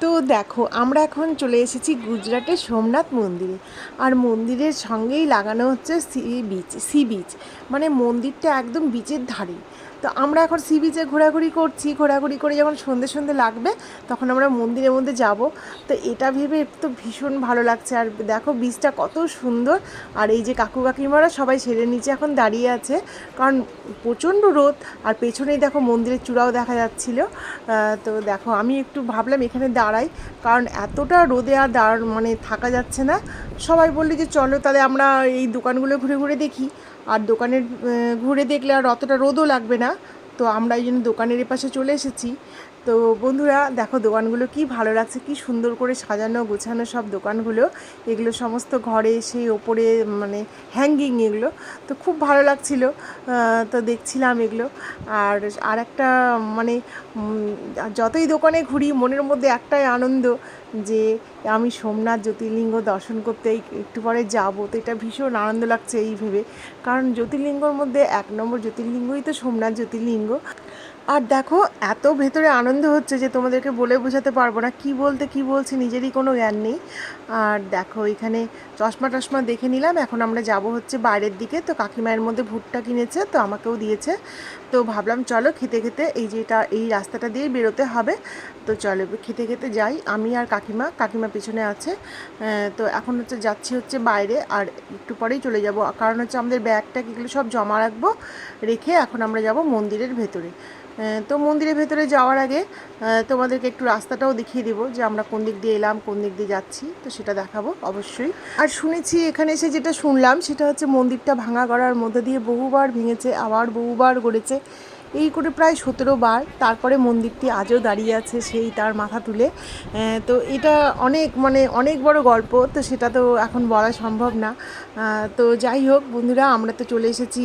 তো দেখো, আমরা এখন চলে এসেছি গুজরাটের সোমনাথ মন্দিরে। আর মন্দিরের সঙ্গেই লাগানো হচ্ছে সি, বিচ সি, বিচ। মানে মন্দিরটা একদম বিচের ধারে তো আমরা এখন সি বিচে ঘোরাঘুরি করছি, ঘোরাঘুরি করে যখন সন্ধে সন্ধে লাগবে, তখন আমরা মন্দিরের মধ্যে যাব। তো এটা ভেবে তো ভীষণ ভালো লাগছে। আর দেখো বিচটা কত সুন্দর। আর এই যে কাকু কাকিমারা সবাই সেরে নিচে এখন দাঁড়িয়ে আছে। কারণ প্রচণ্ড রোদ, আর পেছনেই দেখো মন্দিরের চূড়াও দেখা যাচ্ছিল। তো দেখো আমি একটু ভাবলাম এখানে দাঁড়াই। কারণ এতটা রোদে আর দাঁড় মানে থাকা যাচ্ছে না। সবাই বলল যে, চলো তাহলে আমরা এই দোকানগুলো ঘুরে ঘুরে দেখি। আর দোকানের ঘুরে দেখলে আর অতটা রোদও লাগবে না। তো আমরা এই জন্য দোকানের এপাশে চলে এসেছি। তো বন্ধুরা, দেখো দোকানগুলো কি ভালো লাগছে, কি সুন্দর করে সাজানো, গোছানো সব দোকানগুলো। এগুলো সমস্ত ঘরে সেই ওপরে মানে হ্যাঙ্গিং এগুলো। তো খুব ভালো লাগছিল তো দেখছিলাম এগুলো। আর আর একটা মানে যতই দোকানে ঘুরি, মনের মধ্যে একটাই আনন্দ যে আমি সোমনাথ জ্যোতির্লিঙ্গ দর্শন করতে একটু পরে যাব। তো এটা ভীষণ আনন্দ লাগছে এই ভেবে। কারণ জ্যোতির্লিঙ্গর মধ্যে এক নম্বর জ্যোতির্লিঙ্গই তো সোমনাথ জ্যোতির্লিঙ্গ। আর দেখো, এত ভেতরে আনন্দ হচ্ছে যে তোমাদেরকে বলে বোঝাতে পারব না, কি বলতে কি বলছি নিজেরই কোনো জ্ঞান নেই। আর দেখো, এখানে চশমা টশমা দেখে নিলাম, এখন আমরা যাব হচ্ছে বাইরের দিকে। তো কাকিমায়ের মধ্যে ভুট্টা কিনেছে, তো আমাকেও দিয়েছে। তো ভাবলাম, চলো খেতে খেতে এই যে এটা, এই রাস্তাটা দিয়ে বেরোতে হবে। তো চলো, খেতে খেতে যাই। আমি আর কাকিমা কাকিমা পিছনে আছে। তো এখন হচ্ছে যাচ্ছি হচ্ছে বাইরে, আর একটু পরেই চলে যাব। কারণ হচ্ছে আমাদের ব্যাগ ট্যাগ এগুলো সব জমা রাখব, রেখে এখন আমরা যাব মন্দিরের ভেতরে। তো মন্দিরের ভেতরে যাওয়ার আগে তোমাদেরকে একটু রাস্তাটাও দেখিয়ে দেবো যে আমরা কোন দিক দিয়ে এলাম, কোন দিক দিয়ে যাচ্ছি, তো সেটা দেখাবো অবশ্যই। আর শুনেছি এখানে এসে যেটা শুনলাম, সেটা হচ্ছে মন্দিরটা ভাঙা গড়ার মধ্যে দিয়ে বহুবার ভেঙেছে, আবার বহুবার গড়েছে। এই করে প্রায় সতেরো বার, তারপরে মন্দিরটি আজও দাঁড়িয়ে আছে সেই তার মাথা তুলে। তো এটা অনেক মানে অনেক বড় গল্প, তো সেটা তো এখন বলা সম্ভব না। তো যাই হোক বন্ধুরা, আমরা তো চলে এসেছি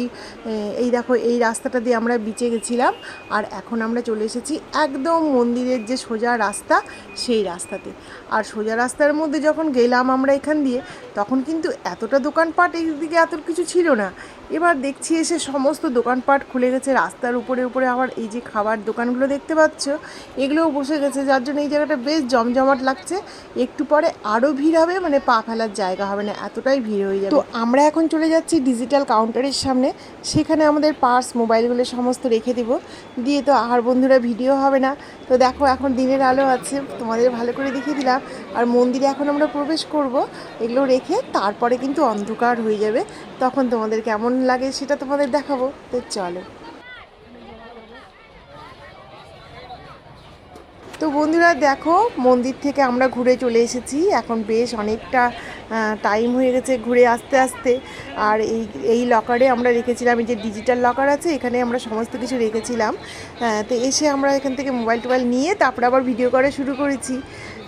এই দেখো, এই রাস্তাটা দিয়ে আমরা বিচে গেছিলাম, আর এখন আমরা চলে এসেছি একদম মন্দিরের যে সোজা রাস্তা, সেই রাস্তাতে। আর সোজা রাস্তার মধ্যে যখন গেলাম আমরা এখান দিয়ে, তখন কিন্তু এতটা দোকানপাট এই দিকে এত কিছু ছিল না। এবার দেখছি এসে সমস্ত দোকানপাট খুলে গেছে, রাস্তার উপরে উপরে আবার এই যে খাবার দোকানগুলো দেখতে পাচ্ছ, এগুলোও বসে গেছে। যার জন্য এই জায়গাটা বেশ জমজমাট লাগছে। একটু পরে আরও ভিড় হবে মানে পা ফেলার জায়গা হবে না, এতটাই ভিড় হয়ে যাবে। তো আমরা এখন চলে যাচ্ছি ডিজিটাল কাউন্টারের সামনে। সেখানে আমাদের পার্স মোবাইলগুলো সমস্ত রেখে দেবো। দিয়ে তো আর বন্ধুরা ভিডিও হবে না। তো দেখো এখন দিনের আলো আছে, তোমাদের ভালো করে দেখিয়ে দিলাম। আর মন্দিরে এখন আমরা প্রবেশ করব, এগুলো রেখে তারপরে কিন্তু অন্ধকার হয়ে যাবে। তখন তোমাদের কেমন লাগে সেটা তোমাদের দেখাবো, তো চলো। তো বন্ধুরা দেখো, মন্দির থেকে আমরা ঘুরে চলে এসেছি। এখন বেশ অনেকটা টাইম হয়ে গেছে ঘুরে আসতে আসতে। আর এই এই লকারে আমরা রেখেছিলাম, এই যে ডিজিটাল লকার আছে, এখানে আমরা সমস্ত কিছু রেখেছিলাম। তো এসে আমরা এখান থেকে মোবাইল টোবাইল নিয়ে তারপরে আবার ভিডিও করা শুরু করেছি।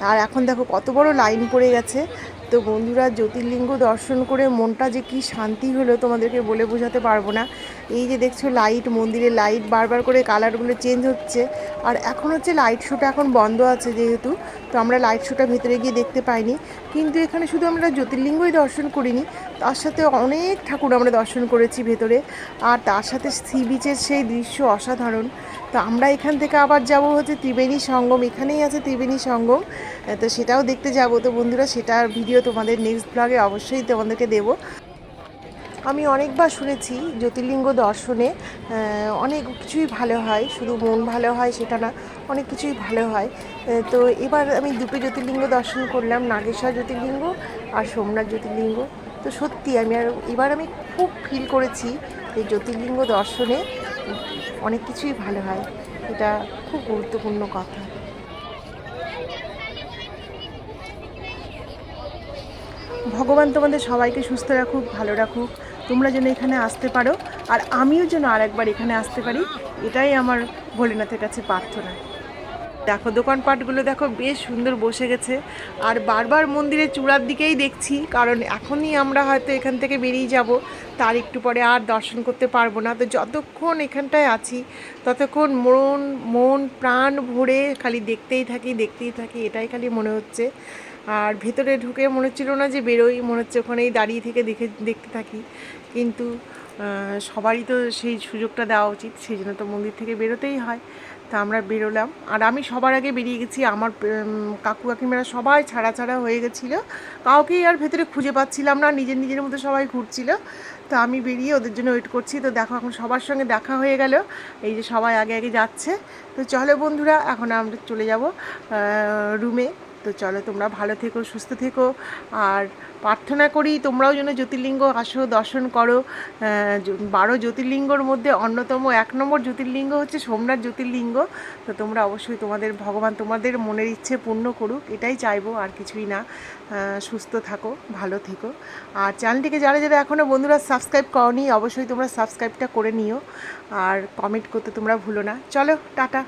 আর এখন দেখো কত বড় লাইন পড়ে গেছে। তো বন্ধুরা জ্যোতির্লিঙ্গ দর্শন করে মনটা যে কি শান্তি হলো তোমাদেরকে বলে বোঝাতে পারব না। এই যে দেখছ লাইট মন্দিরে লাইট বারবার করে কালারগুলো চেঞ্জ হচ্ছে। আর এখন হচ্ছে লাইট শোটা এখন বন্ধ আছে যেহেতু, তো আমরা লাইট শোটা ভেতরে গিয়ে দেখতে পাইনি। কিন্তু এখানে শুধু আমরা জ্যোতির্লিঙ্গই দর্শন করিনি, তার সাথে অনেক ঠাকুর আমরা দর্শন করেছি ভেতরে। আর তার সাথে সি বিচের সেই দৃশ্য অসাধারণ। তো আমরা এখান থেকে আবার যাব হচ্ছে ত্রিবেণী সঙ্গম, এখানেই আছে ত্রিবেণী সঙ্গম। তো সেটাও দেখতে যাব। তো বন্ধুরা, সেটার ভিডিও তোমাদের নেক্সট ব্লগে অবশ্যই তোমাদেরকে দেবো। আমি অনেকবার শুনেছি জ্যোতির্লিঙ্গ দর্শনে অনেক কিছুই ভালো হয়, শুধু মন ভালো হয় সেটা না, অনেক কিছুই ভালো হয়। তো এবার আমি দুটো জ্যোতির্লিঙ্গ দর্শন করলাম, নাগেশ্বর জ্যোতির্লিঙ্গ আর সোমনাথ জ্যোতির্লিঙ্গ। তো সত্যি আমি আর এবার আমি খুব ফিল করেছি যে জ্যোতির্লিঙ্গ দর্শনে অনেক কিছুই ভালো হয়, এটা খুব গুরুত্বপূর্ণ কথা। ভগবান তোমাদের সবাইকে সুস্থ রাখুক, ভালো রাখুক। তোমরা যেন এখানে আসতে পারো, আর আমিও যেন আরেকবার এখানে আসতে পারি, এটাই আমার ভোলেনাথের কাছে প্রার্থনা। দেখো, দোকানপাটগুলো দেখো, বেশ সুন্দর বসে গেছে। আর বারবার মন্দিরের চূড়ার দিকেই দেখছি, কারণ এখনই আমরা হয়তো এখান থেকে বেরিয়ে যাব, তার একটু পরে আর দর্শন করতে পারব না। তো যতক্ষণ এখানটায় আছি, ততক্ষণ মন মন, প্রাণ ভরে খালি দেখতেই থাকি দেখতেই থাকি, এটাই খালি মনে হচ্ছে। আর ভেতরে ঢুকে মনে হচ্ছিল না যে বেরোই, মনে হচ্ছে ওখানেই দাঁড়িয়ে থেকে দেখে, দেখতে থাকি। কিন্তু সবারই তো সেই সুযোগটা দেওয়া উচিত, সেই জন্য তো মন্দির থেকে বেরোতেই হয়। তা আমরা বেরোলাম। আর আমি সবার আগে বেরিয়ে গেছি। আমার কাকু কাকিমারা সবাই ছাড়া ছাড়া হয়ে গেছিল। কাউকেই আর ভেতরে খুঁজে পাচ্ছিলাম না, নিজের নিজের মধ্যে সবাই ঘুরছিল। তো আমি বেরিয়ে ওদের জন্য ওয়েট করছি। তো দেখো, এখন সবার সঙ্গে দেখা হয়ে গেল। এই যে সবাই আগে আগে যাচ্ছে। তো চলো বন্ধুরা, এখন আমরা চলে যাব রুমে তো চলো, তোমরা ভালো থেকো, সুস্থ থেকো। আর প্রার্থনা করি তোমরাও যেন জ্যোতির্লিঙ্গ আসো, দর্শন করো। বারো জ্যোতির্লিঙ্গর মধ্যে অন্যতম এক নম্বর জ্যোতির্লিঙ্গ হচ্ছে সোমনাথ জ্যোতির্লিঙ্গ। তো তোমরা অবশ্যই তোমাদের, ভগবান তোমাদের মনের ইচ্ছে পূর্ণ করুক, এটাই চাইব, আর কিছুই না। সুস্থ থাকো, ভালো থেকো। আর চ্যানেলটিকে যারা যারা এখনও বন্ধুরা সাবস্ক্রাইব করনি, অবশ্যই তোমরা সাবস্ক্রাইবটা করে নিও। আর কমেন্ট করতে তোমরা ভুলো না। চলো, টাটা।